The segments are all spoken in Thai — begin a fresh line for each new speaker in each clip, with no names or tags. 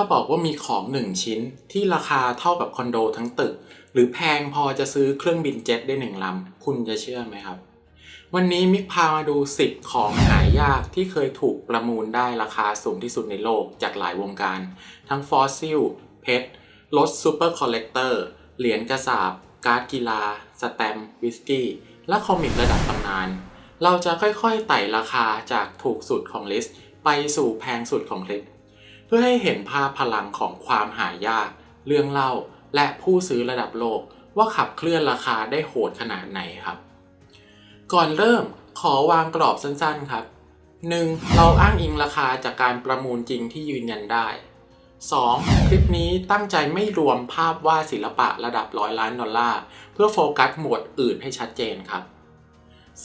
ถ้าบอกว่ามีของหนึ่งชิ้นที่ราคาเท่ากับคอนโดทั้งตึก หรือแพงพอจะซื้อเครื่องบินเจ็ตได้หนึ่งลำคุณจะเชื่อไหมครับ วันนี้มิกพามาดู 10 ของหายากที่เคยถูกประมูลได้ราคาสูงที่สุดในโลกจากหลายวงการ ทั้งฟอสซิลเพชรรถซูเปอร์คอลเลกเตอร์เหรียญกระสาบ การ์ดกีฬา สแตมป์วิสกี้ และคอมิกระดับตำนาน เราจะค่อยๆไต่ราคาจากถูกสุดของลิสต์ ไปสู่แพงสุดของคลิป เพื่อให้เห็นภาพพลังของความหายาก เรื่องเล่า และผู้ซื้อระดับโลกว่าขับเคลื่อนราคาได้โหดขนาดไหนครับ ก่อนเริ่มขอวางกรอบสั้นๆครับ 1. เราอ้างอิงราคาจากการประมูลจริงที่ยืนยันได้ 2. คลิปนี้ตั้งใจไม่รวมภาพวาดศิลปะระดับร้อยล้านดอลลาร์ เพื่อโฟกัสหมวดอื่นให้ชัดเจนครับ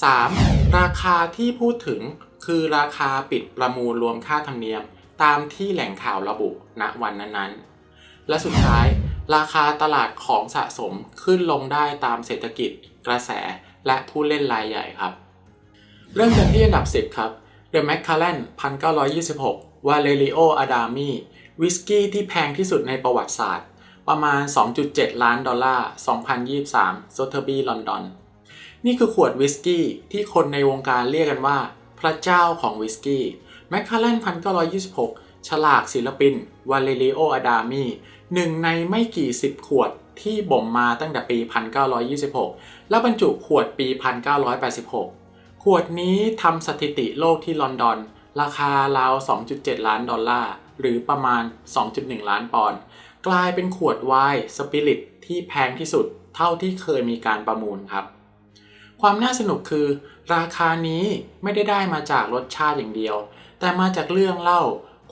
3. ราคาที่พูดถึงคือราคาปิดประมูลรวมค่าธรรมเนียม ตามที่แหล่งข่าวระบุณวันนั้นๆ และสุดท้ายราคาตลาดของสะสมขึ้นลงได้ตามเศรษฐกิจ กระแส และผู้เล่นรายใหญ่ครับ เริ่มกันที่อันดับ 10 ครับ The Macallan 1926 Valerio Adami วิสกี้ที่แพงที่สุดในประวัติศาสตร์ ประมาณ 2.7 ล้านดอลลาร์ 2023 Sotheby London นี่คือขวดวิสกี้ที่คนในวงการเรียกกันว่า พระเจ้าของวิสกี้ แมคคา l ลน1926 ฉลากศิลปิน วาเลริโออาดามีหนึ่งในไม่กี่สิบขวดที่บ่มมาตั้งแต่ปี 1926 และบรรจุขวดปี 1986 ขวดนี้ทำสถิติโลกที่ลอนดอน ราคาราว 2.7 ล้านดอลลาร์ หรือประมาณ 2.1 ล้านปอนด์ กลายเป็นขวดไวน์สปิริตที่แพงที่สุดเท่าที่เคยมีการประมูลครับ ความน่าสนุกคือราคานี้ไม่ได้ได้มาจากรสชาติอย่างเดียว แต่มาจากเรื่องเล่า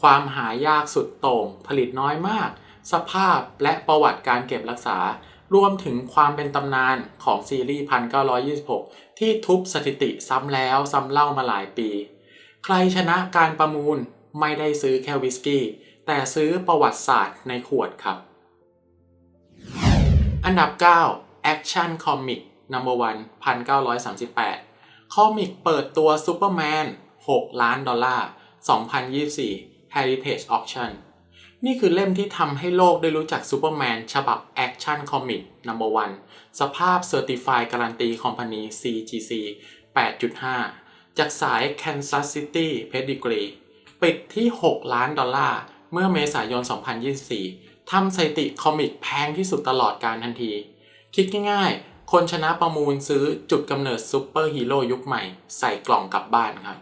ความหายากสุดโต่ง ผลิตน้อยมาก สภาพและประวัติการเก็บรักษา รวมถึงความเป็นตำนานของซีรีส์ 1926 ที่ทุบสถิติซ้ำแล้วซ้ำเล่ามาหลายปี ใครชนะการประมูลไม่ได้ซื้อแค่วิสกี้ แต่ซื้อประวัติศาสตร์ในขวดครับ อันดับ 9 Action Comic Number 1 1938 คอมิกเปิดตัวซูเปอร์แมน6ล้านดอลลาร์ 2024 Heritage Auction นี่คือเล่มที่ทำให้โลกได้รู้จักซูเปอร์แมนฉบับ Action Comic Number 1 สภาพ Certified Guarantee Company CGC 8.5 จากสาย Kansas City Pedigree ปิดที่ 6 ล้านดอลลาร์ เมื่อเมษายน 2024ทำสถิติคอมิกแพงที่สุดตลอดการทันที คิดง่ายๆ คนชนะประมูลซื้อจุดกำเนิดซูเปอร์ฮีโร่ยุคใหม่ ใส่กล่องกลับบ้านครับ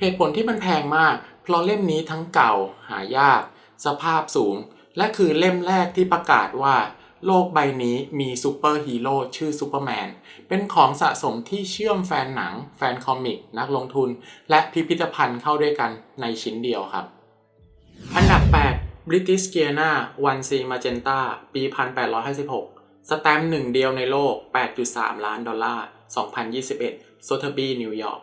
เหตุผลที่มันแพงมาก เพราะเล่มนี้ทั้งเก่า หายาก สภาพสูง และคือเล่มแรกที่ประกาศว่า โลกใบนี้มีซูเปอร์ฮีโร่ชื่อซูเปอร์แมน เป็นของสะสมที่เชื่อมแฟนหนัง แฟนคอมิก นักลงทุน และพิพิธภัณฑ์เข้าด้วยกันในชิ้นเดียวครับ อันดับ 8 British Guiana 1 C Magenta ปี 1856 สแตมป์หนึ่งเดียวในโลก 8.3 ล้านดอลลาร์ 2021 Sotheby นิวยอร์ก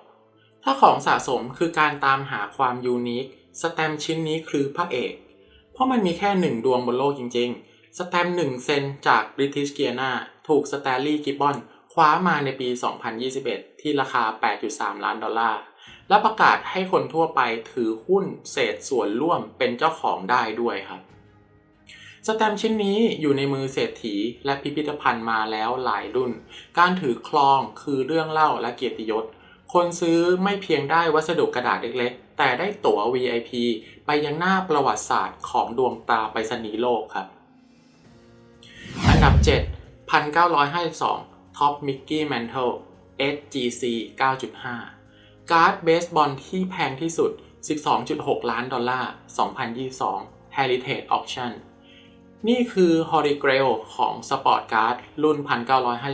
ถ้าของสะสมคือการตามหาความยูนิค สแตมป์ชิ้นนี้คือพระเอก เพราะมันมีแค่หนึ่งดวงบนโลกจริง ๆ สแตมป์หนึ่งเซนจาก British Guiana ถูกสแตลลี่กิบบอนคว้ามาในปี 2021 ที่ราคา 8.3 ล้านดอลลาร์ และประกาศให้คนทั่วไปถือหุ้นเศษส่วนร่วมเป็นเจ้าของได้ด้วยครับ สแตมป์ชิ้นนี้อยู่ในมือเศรษฐีและพิพิธภัณฑ์มาแล้วหลายรุ่น การถือครองคือเรื่องเล่าและเกียรติยศ คนซื้อไม่เพียงได้วัสดุกระดาษเล็กๆ แต่ได้ตั๋ว VIP ไปยังหน้าประวัติศาสตร์ของดวงตาไปรษณีย์โลกครับ อันดับ 7 1952 Top Mickey Mantle SGC 9.5 การ์ดเบสบอลที่แพงที่สุด 12.6 ล้านดอลลาร์ 2022 Heritage Auction นี่คือ Holy Grail ของสปอร์ตการ์ดรุ่น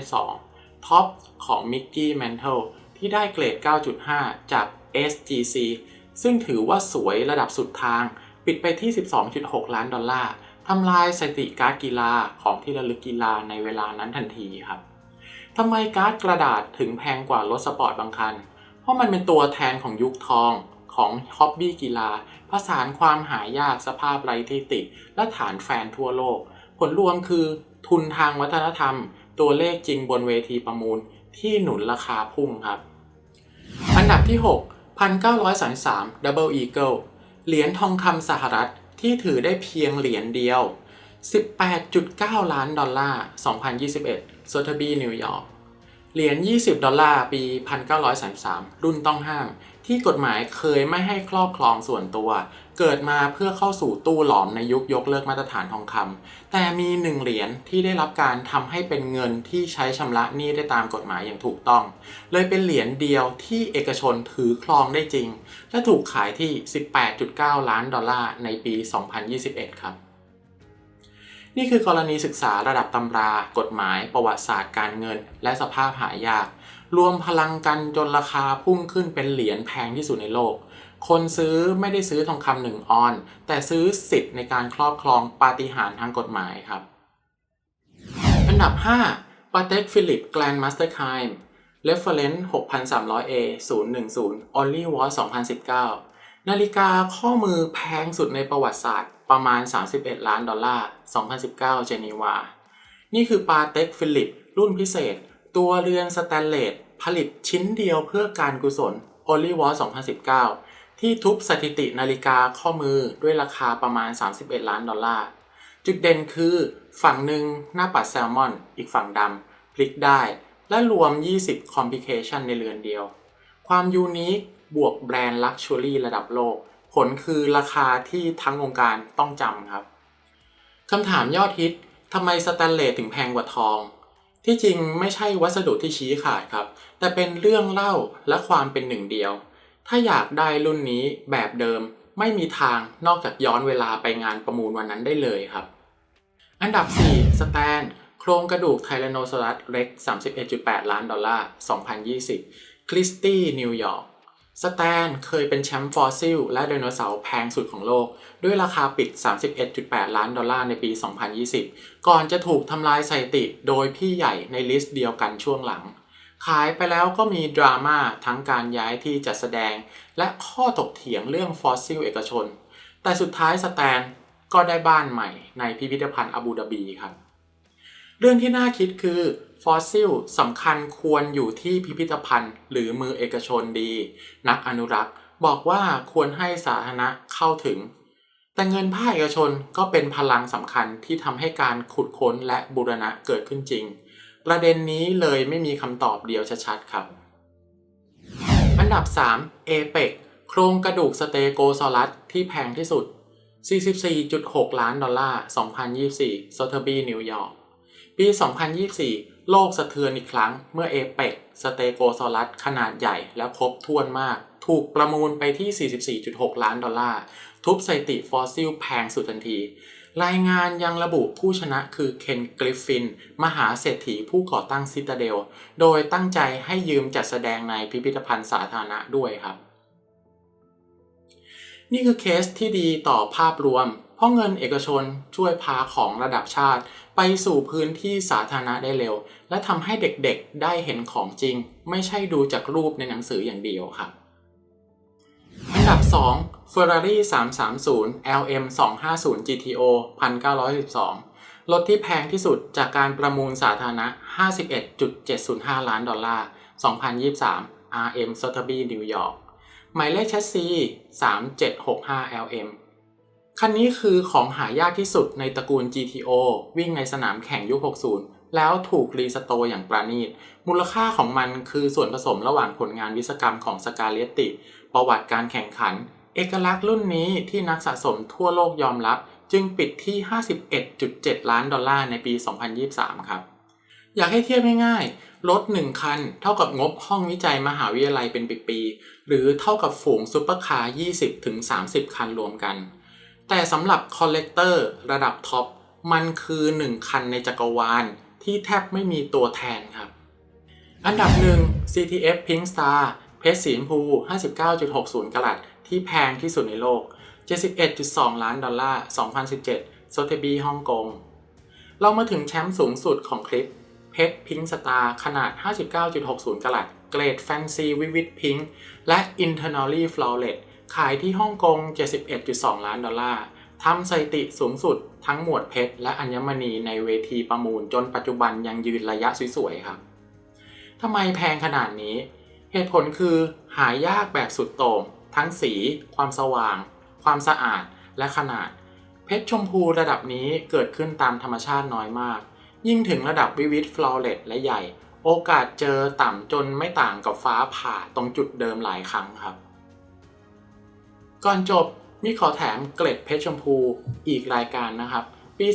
1952 ท็อปของ Mickey Mantle ที่ได้เกรด 9.5 จาก SGC ซึ่งถือว่าสวยระดับสุดทาง ปิดไปที่ 12.6 ล้านดอลลาร์ทำลายสถิติการ์ดกีฬาของที่ระลึกกีฬาในเวลานั้นทันทีครับทำไมการ์ดกระดาษถึงแพงกว่ารถสปอร์ตบางคัน เพราะมันเป็นตัวแทนของยุคทอง ของฮ็อบบี้กีฬาผสานความหายากสภาพไร้ที่ติ และฐานแฟนทั่วโลก ผลรวมคือทุนทางวัฒนธรรม ตัวเลขจริงบนเวทีประมูลที่หนุนราคาพุ่งครับ อันดับที่ 6 1933 Double Eagle เหรียญทองคำสหรัฐที่ถือได้เพียงเหรียญเดียว 18.9 ล้านดอลลาร์ 2021 โซเทบีนิวยอร์ก เหรียญ 20 ดอลลาร์ ปี 1933 รุ่นต้องห้าม ที่กฎหมายเคยไม่ให้ครอบครองส่วนตัว เกิดมาเพื่อเข้าสู่ตู้หลอมในยุคยกเลิกมาตรฐานทองคำ แต่มีหนึ่งเหรียญที่ได้รับการทำให้เป็นเงินที่ใช้ชำระหนี้ได้ตามกฎหมายอย่างถูกต้อง เลยเป็นเหรียญเดียวที่เอกชนถือครองได้จริง และถูกขายที่ 18.9 ล้านดอลลาร์ในปี 2021 ครับ นี่คือกรณีศึกษาระดับตำรา กฎหมาย ประวัติศาสตร์การเงิน และสภาพหายาก รวมพลังกันจนราคาพุ่งขึ้นเป็นเหรียญแพงที่สุดในโลก คนซื้อไม่ได้ซื้อทองคำหนึ่งออน แต่ซื้อสิทธิ์ในการครอบครองปาฏิหาริย์ทางกฎหมายครับ อันดับ5 p a t e k Philip Grand Master Time Reference 6300A 010 Only w a t 2019 นาฬิกาข้อมือแพงสุดในประวัติศาสตร์ประมาณ 31 ล้านดอลลาร์ 2019 เจนีวา นี่คือปาเต็กฟิลิป รุ่นพิเศษ ตัวเรือนสแตนเลสผลิตชิ้นเดียวเพื่อการกุศล Only w a r 2019 ที่ทุบสถิตินาฬิกาข้อมือด้วยราคาประมาณ 31 ล้านดอลลาร์ จุดเด่นคือฝั่งหนึ่งหน้าปัดแซลมอน อีกฝั่งดำพลิกได้ และรวม 20 complication ในเรือนเดียว ความยูนิค บวกแบรนด์ลักชัวรี่ระดับโลก ผลคือราคาที่ทั้งวงการต้องจำครับคำถามยอดฮิตทำไมสแตนเลสถึงแพงกว่าทอง ที่จริงไม่ใช่วัสดุที่ชี้ขาดครับ แต่เป็นเรื่องเล่าและความเป็นหนึ่งเดียว ถ้าอยากได้รุ่นนี้แบบเดิมไม่มีทางนอกจากย้อนเวลาไปงานประมูลวันนั้นได้เลยครับ อันดับ 4 สแตน โครงกระดูกไทแรโนซอรัสเร็ก 31.8 ล้านดอลลาร์ 2020 คริสตี้นิวยอร์ก สแตนเคยเป็นแชมป์ฟอสซิลและไดโนเสาร์แพงสุดของโลก ด้วยราคาปิด 31.8 ล้านดอลลาร์ในปี 2020 ก่อนจะถูกทำลายสถิติโดยพี่ใหญ่ในลิสต์เดียวกันช่วงหลัง ขายไปแล้วก็มีดราม่าทั้งการย้ายที่จัดแสดง และข้อถกเถียงเรื่องฟอสซิลเอกชน แต่สุดท้ายสแตนก็ได้บ้านใหม่ในพิพิธภัณฑ์อาบูดาบีครับ เรื่องที่น่าคิดคือฟอสซิลสำคัญควรอยู่ที่พิพิธภัณฑ์ หรือมือเอกชนดี นักอนุรักษ์ บอกว่าควรให้สาธารณะเข้าถึง แต่เงินภาคเอกชนก็เป็นพลังสำคัญที่ทำให้การขุดค้นและบูรณะเกิดขึ้นจริง ประเด็นนี้เลยไม่มีคำตอบเดียวชัดๆครับ อันดับ 3 a p e c โครงกระดูกสเตโกซอรัสที่แพงที่สุด 44.6 ล้านดอลลาร์ 2024 s o t h e b y นิวยอร์ก ปี 2024 โลกสะเทือนอีกครั้ง เมื่อเอเปกสเตโกซอรัสขนาดใหญ่และครบถ้วนมาก ถูกประมูลไปที่ 44.6 ล้านดอลลาร์ ทุบสถิติฟอสซิลแพงสุดทันที รายงานยังระบุผู้ชนะคือเคนกริฟฟิน มหาเศรษฐีผู้ก่อตั้งซิตาเดล โดยตั้งใจให้ยืมจัดแสดงในพิพิธภัณฑ์สาธารณะด้วยครับ นี่คือเคสที่ดีต่อภาพรวม เพราะเงินเอกชนช่วยพาของระดับชาติ ไปสู่พื้นที่สาธารณะได้เร็ว และทำให้เด็กๆได้เห็นของจริง ไม่ใช่ดูจากรูปในหนังสืออย่างเดียวครับอันดับ 2 Ferrari 330 LM 250 GTO 1912 รถที่แพงที่สุดจากการประมูลสาธารณะ 51.705 ล้านดอลลาร์ 2023 RM Sotheby New York หมายเลขแชสซี 3765 LM คันนี้คือของหายากที่สุดในตระกูล GTO วิ่งในสนามแข่งยุค 60 แล้วถูกรีสโตอย่างประณีต มูลค่าของมันคือส่วนผสมระหว่างผลงานวิศกรรมของสกาเลตติ ประวัติการแข่งขัน เอกลักษณ์รุ่นนี้ที่นักสะสมทั่วโลกยอมรับ จึงปิดที่ 51.7 ล้านดอลลาร์ในปี 2023 ครับ อยากให้เทียบง่ายๆ รถ 1 คัน เท่ากับงบห้องวิจัยมหาวิทยาลัยเป็นปีๆ หรือเท่ากับฝูงซุปเปอร์คาร์ 20-30 คันรวมกัน แต่สำหรับคอลเลกเตอร์ระดับท็อปมันคือ1คันในจักรวาลที่แทบไม่มีตัวแทนครับ อันดับ1 CTF Pink Star เพชรสีชมพู 59.60กรัตที่แพงที่สุดในโลก 71.2 ล้านดอลลาร์ 2017 โซเทบีฮ่องกง เรามาถึงแชมป์สูงสุดของคลิป เพชรพิงสตาร์ขนาด 59.60กรัตเกรดแฟนซีวิวิ d พิงและ internally flawless ขายที่ฮ่องกง 71.2 ล้านดอลลาร์ทำสถิติสูงสุดทั้งหมวดเพชรและอัญมณีในเวทีประมูลจนปัจจุบันยังยืนระยะสวยๆครับทำไมแพงขนาดนี้ เหตุผลคือหายากแบบสุดโต่งทั้งสี ความสว่าง ความสะอาดและขนาด เพชรชมพูระดับนี้เกิดขึ้นตามธรรมชาติน้อยมาก ยิ่งถึงระดับวิวิตฟลอเรตและใหญ่ โอกาสเจอต่ำจนไม่ต่างกับฟ้าผ่าตรงจุดเดิมหลายครั้งครับ ก่อนจบมีขอแถมเกล็ดเพชรชมพูอีกรายการนะครับ ปี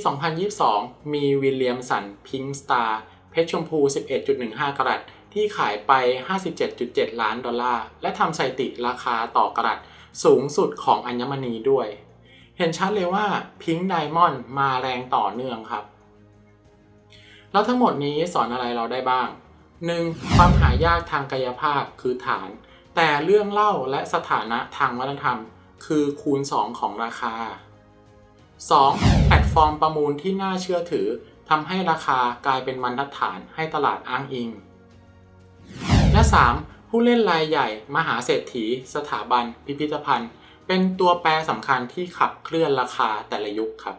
2022 มีวิลเลียมสันพิงสตาร์เพชรชมพู 11.15 กรัตที่ขายไป 57.7 ล้านดอลลาร์ และทำสถิติราคาต่อกรัตสูงสุดของอัญมณีด้วย เห็นชัดเลยว่าพิง k ์ไดมอนด์มาแรงต่อเนื่องครับ แล้วทั้งหมดนี้สอนอะไรเราได้บ้าง 1. ความหายากทางกายภาพคือฐาน แต่เรื่องเล่าและสถานะทางวัฒนธรรม คือคูณ 2 ของราคา 2. แพลตฟอร์มประมูลที่น่าเชื่อถือทำให้ราคากลายเป็นบรรทัดฐานให้ตลาดอ้างอิง และ 3. ผู้เล่นรายใหญ่ มหาเศรษฐี สถาบัน พิพิธภัณฑ์ เป็นตัวแปรสำคัญที่ขับเคลื่อนราคาแต่ละยุคครับ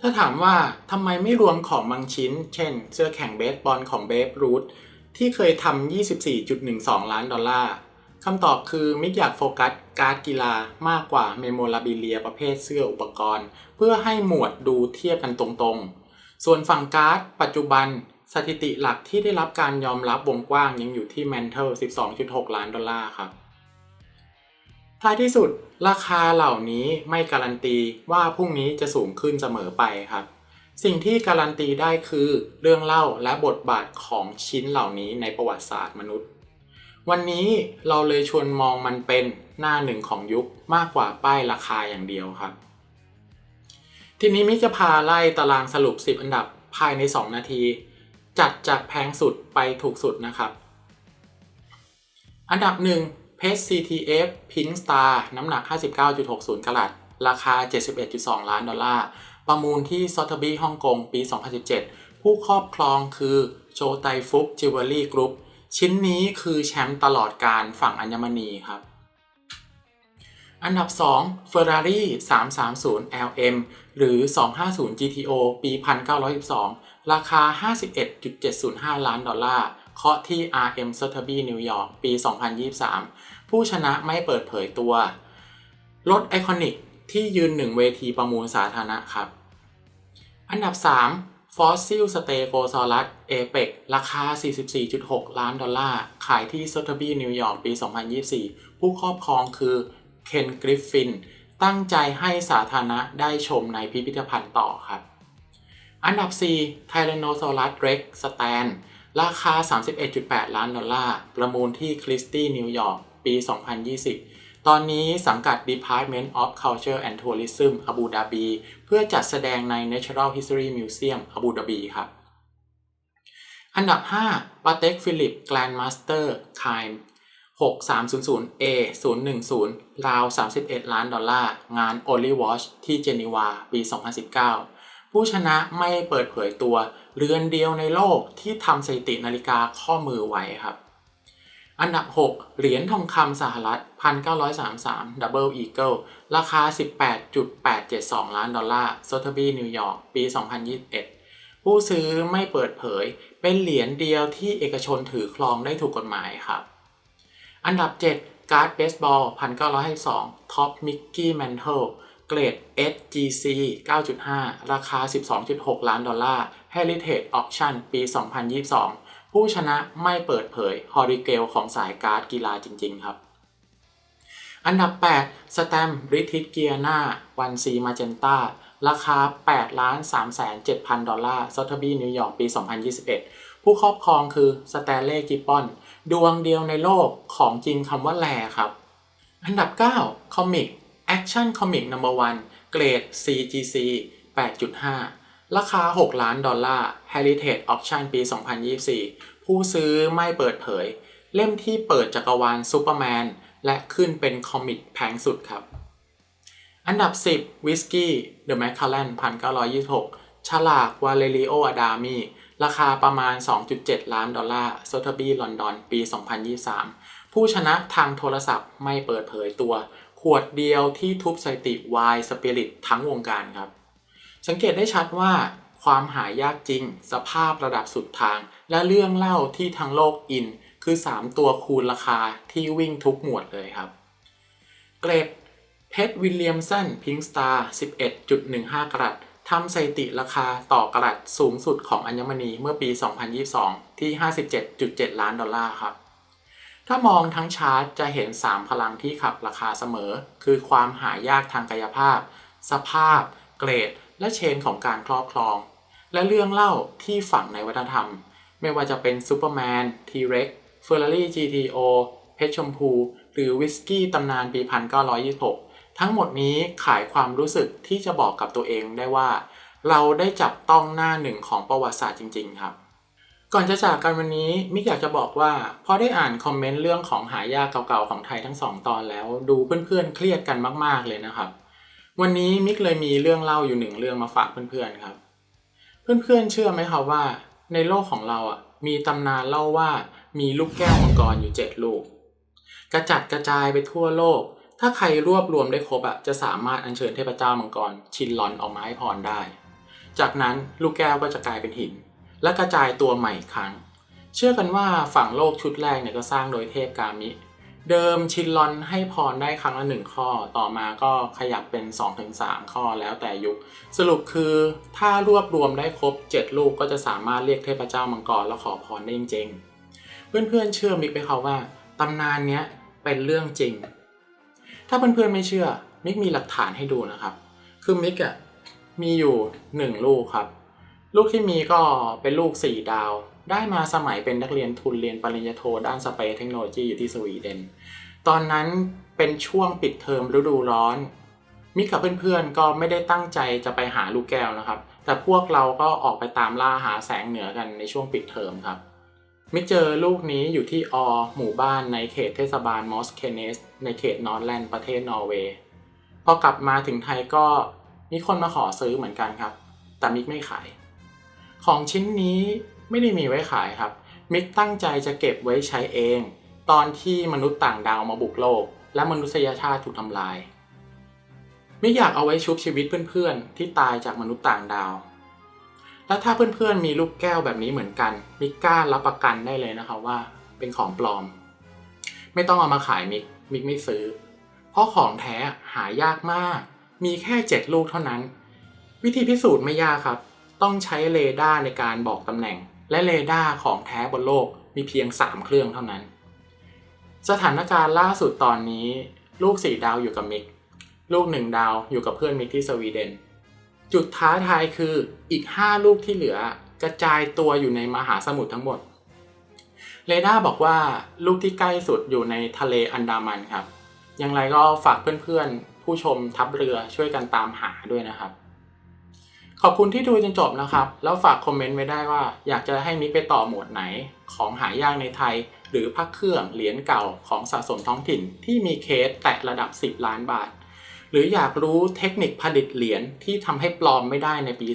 ถ้าถามว่าทำไมไม่รวมของบางชิ้น เช่น เสื้อแข่งเบสบอลของเบฟรูทที่เคยทำ24.12 ล้านดอลลาร์ คำตอบคือมิกอยากโฟกัสการ์ดกีฬามากกว่าเมโมลาบิเลียประเภทเสื้ออุปกรณ์ เพื่อให้หมวดดูเทียบกันตรงๆ ส่วนฝั่งการ์ดปัจจุบันสถิติหลักที่ได้รับการยอมรับวงกว้างยังอยู่ที่ Mantle 12.6 ล้านดอลลาร์ครับ ท้ายที่สุดราคาเหล่านี้ไม่การันตีว่าพรุ่งนี้จะสูงขึ้นเสมอไปครับ สิ่งที่การันตีได้คือเรื่องเล่าและบทบาทของชิ้นเหล่านี้ในประวัติศาสตร์มนุษย์ วันนี้เราเลยชวนมองมันเป็นหน้าหนึ่งของยุคมากกว่าป้ายราคาอย่างเดียวครับ ทีนี้มิจะพาไล่ตารางสรุป 10 อันดับภายใน 2 นาที จัดจากแพงสุดไปถูกสุดนะครับ อันดับ1เพชร CTF Pink Star น้ำหนัก 59.60 กรัตราคา 71.2 ล้านดอลลาร์ ประมูลที่ซอตเทอบี้ฮ่องกงปี 2017 ผู้ครอบครองคือโชไตฟุกจิวเวลรี่กรุ๊ป ชิ้นนี้คือแชมป์ตลอดการฝั่งอัญมณีครับ อันดับ 2 Ferrari 330 LM หรือ 250 GTO ปี 1912 ราคา 51.705 ล้านดอลลาร์ เคาะที่ RM Sotheby นิวยอร์กปี 2023 ผู้ชนะไม่เปิดเผยตัว รถไอคอนิกที่ยืนหนึ่งเวทีประมูลสาธารณะครับ อันดับ 3 Fossil Stegosaurus Apex ราคา 44.6 ล้านดอลลาร์ ขายที่ Sotheby นิวยอร์กปี 2024 ผู้ครอบครองคือเคนกริฟฟิน ตั้งใจให้สาธารณะได้ชมในพิพิธภัณฑ์ต่อครับ อันดับ4 Tyrannosaurus Rex Stand ราคา 31.8 ล้านดอลลาร์ ประมูลที่คริสตี้นิวยอร์กปี 2020 ตอนนี้สังกัด Department of Culture and Tourism อาบูดาบี เพื่อจัดแสดงใน Natural History Museum อาบูดาบีครับ อันดับ 5ปาเต็กฟิลิป Grandmaster k i m 6300 A 010 ราว 31 ล้านดอลลาร์ งาน Only Watch ที่เจนีวา ปี 2019 ผู้ชนะไม่เปิดเผยตัว เรือนเดียวในโลกที่ทำสถิตินาฬิกาข้อมือไว้ครับ อันดับ 6 เหรียญทองคำสหรัฐ 1933 Double Eagle ราคา 18.872 ล้านดอลลาร์ Sotheby นิวยอร์ก ปี 2021 ผู้ซื้อไม่เปิดเผย เป็นเหรียญเดียวที่เอกชนถือครองได้ถูกกฎหมายครับ อันดับ 7 การ์ดเบสบอล 1952ท็อปมิกกี้แมนเทลเกรด SGC 9.5 ราคา 12.6 ล้านดอลลาร์ Heritage Auction ปี 2022 ผู้ชนะไม่เปิดเผยฮอริเกลของสายการ์ดกีฬาจริง ๆ ครับ อันดับ 8 สแตมบริทิ g เกียนาวันซีมาเจนตาราคา8ล้าน3 7 0 0 0 ดอลลาร์ซอทบีนิวยอร์กปี 2021 ผู้ครอบครองคือสแตนเล่กิปปอน ดวงเดียวในโลกของจริงคำว่าแลครับ อันดับ 9 คอมิก Action Comic No. 1เกรด CGC 8.5 ราคา 6 ล้านดอลลาร์ Heritage Auction ปี 2024 ผู้ซื้อไม่เปิดเผย เล่มที่เปิดจักรวาลซูเปอร์แมน และขึ้นเป็นคอมิกแพงสุดครับ อันดับ 10วิสกี้ The Macallan 1926 ฉลากวาเลริโออดามีราคาประมาณ 2.7 ล้านดอลลาร์โซทบีลอนดอน ปี 2023 ผู้ชนะทางโทรศัพท์ไม่เปิดเผยตัว ขวดเดียวที่ทุบสถิติวายสปิริตทั้งวงการครับ สังเกตได้ชัดว่าความหายากจริง สภาพระดับสุดทาง และเรื่องเล่าที่ทั้งโลกอิน คือ 3 ตัวคูณราคาที่วิ่งทุกหมวดเลยครับ เกรดเพชรวิลเลียมสันพิงสตาร์ 11.15 กรัตทำสถิติราคาต่อกรัตสูงสุดของอัญมณีเมื่อปี 2022 ที่ 57.7 ล้านดอลลาร์ครับ ถ้ามองทั้งชาร์ตจะเห็น 3 พลังที่ขับราคาเสมอ คือความหายากทางกายภาพ สภาพ เกรด และเชนของการครอบครอง และเรื่องเล่าที่ฝังในวัฒนธรรม ไม่ว่าจะเป็นซูเปอร์แมนทีเร็กเฟอร์รารี่ GTO เพชรชมพู หรือวิสกี้ตำนานปี 1926 ทั้งหมดนี้ขายความรู้สึกที่จะบอกกับตัวเองได้ว่า เราได้จับต้องหน้าหนึ่งของประวัติศาสตร์จริง ๆ ครับ ก่อนจะจากกันวันนี้มิกอยากจะบอกว่าพอได้อ่านคอมเมนต์เรื่องของหายากเก่าๆของไทยทั้งสองตอนแล้ว ดูเพื่อนๆเครียดกันมาก ๆเลยนะครับ วันนี้มิกเลยมีเรื่องเล่าอยู่หนึ่งเรื่องมาฝากเพื่อนๆครับ เพื่อนๆเชื่อไหมครับว่า ในโลกของเราอะมีตำนานเล่าว่ามีลูกแก้วมังกรอยู่เจ็ดลูก กระจัดกระจายไปทั่วโลก ถ้าใครรวบรวมได้ครบอะจะสามารถอัญเชิญเทพเจ้ามังกรชินหลอนออกมาให้พรได้ จากนั้นลูกแก้วก็จะกลายเป็นหิน และกระจายตัวใหม่อีกครั้ง เชื่อกันว่าฝั่งโลกชุดแรกเนี่ยก็สร้างโดยเทพกามิ เดิมชินลอนให้พรได้ครั้งละหนึ่งข้อ ต่อมาก็ขยับเป็น 2-3 ข้อแล้วแต่ยุค สรุปคือถ้ารวบรวมได้ครบ 7 ลูกก็จะสามารถเรียกเทพเจ้ามังกรแล้วขอพรได้จริงๆ เพื่อนๆเชื่อมิกไหมครับว่าตำนานเนี้ยเป็นเรื่องจริง ถ้าเพื่อนๆไม่เชื่อมิกมีหลักฐานให้ดูนะครับ คือมิกอะมีอยู่หนึ่งลูกครับ ลูกที่มีก็เป็นลูก 4 ดาวได้มาสมัยเป็นนักเรียนทุนเรียนปริญญาโทด้านสเปซเทคโนโลยีอยู่ที่สวีเดน ตอนนั้นเป็นช่วงปิดเทอมฤดูร้อน มิกกับเพื่อนๆก็ไม่ได้ตั้งใจจะไปหาลูกแก้วนะครับ แต่พวกเราก็ออกไปตามล่าหาแสงเหนือกันในช่วงปิดเทอมครับ มิเจอลูกนี้อยู่ที่ออหมู่บ้านในเขตเทศบาลมอสเคเนส ในเขตนอร์แลนด์ประเทศนอร์เวย์พอกลับมาถึงไทยก็มีคนมาขอซื้อเหมือนกันครับ แต่มิกไม่ขาย ของชิ้นนี้ไม่ได้มีไว้ขายครับ มิกตั้งใจจะเก็บไว้ใช้เอง ตอนที่มนุษย์ต่างดาวมาบุกโลก และมนุษยชาติถูกทำลาย ไมิกอยากเอาไว้ชุบชีวิตเพื่อนๆ ที่ตายจากมนุษย์ต่างดาว และถ้าเพื่อนๆมีลูกแก้วแบบนี้เหมือนกัน มิกกล้ารับประกันได้เลยนะครับว่า เป็นของปลอม ไม่ต้องเอามาขายมิกมิกไม่ซื้อ เพราะของแท้หายากมาก มีแค่7ลูกเท่านั้น วิธีพิสูจน์ไม่ยากครับ ต้องใช้เรดาร์ในการบอกตำแหน่ง และเรดาร์ของแท้บนโลกมีเพียง 3 เครื่องเท่านั้น สถานการณ์ล่าสุดตอนนี้ ลูก4ดาวอยู่กับมิก ลูก1ดาวอยู่กับเพื่อนมิกที่สวีเดน จุดท้าทายคืออีก 5 ลูกที่เหลือกระจายตัวอยู่ในมหาสมุทรทั้งหมด เรดาร์บอกว่าลูกที่ใกล้สุดอยู่ในทะเลอันดามันครับ อย่างไรก็ฝากเพื่อนๆ ผู้ชมทัพเรือช่วยกันตามหาด้วยนะครับ ขอบคุณที่ดูจนจบนะครับ แล้วฝากคอมเมนต์ไว้ได้ว่า อยากจะให้มิกไปต่อหมวดไหนของหายากในไทย หรือพักเครื่องเหรียญเก่าของสะสมท้องถิ่นที่มีเคสแตะระดับ 10 ล้านบาท หรืออยากรู้เทคนิคผลิตเหรียญที่ทำให้ปลอมไม่ได้ในปี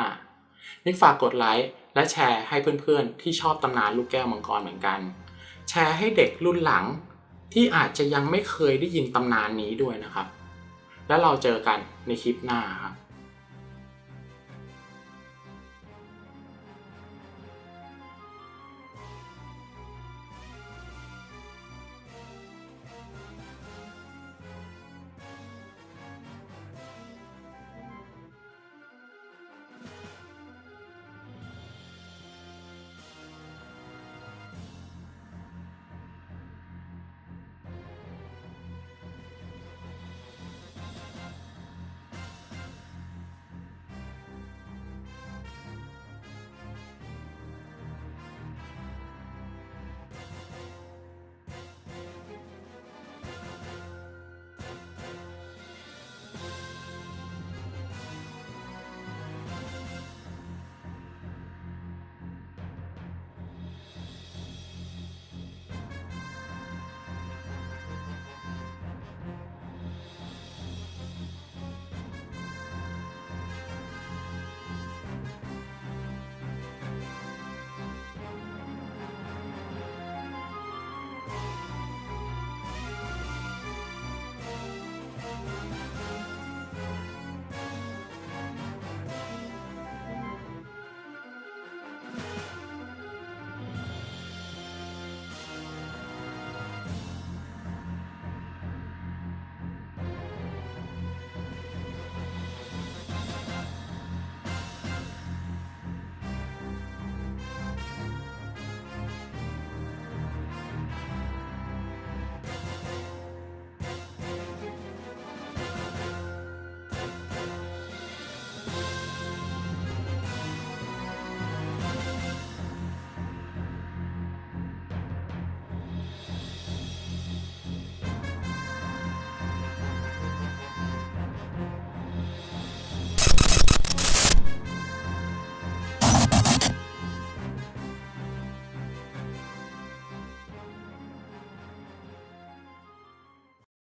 2025มิกฝากกดไลค์และแชร์ให้เพื่อนๆ ที่ชอบตำนานลูกแก้วมังกรเหมือนกัน แชร์ให้เด็กรุ่นหลัง ที่อาจจะยังไม่เคยได้ยินตำนานนี้ด้วยนะครับ แล้วเราเจอกันในคลิปหน้าครับ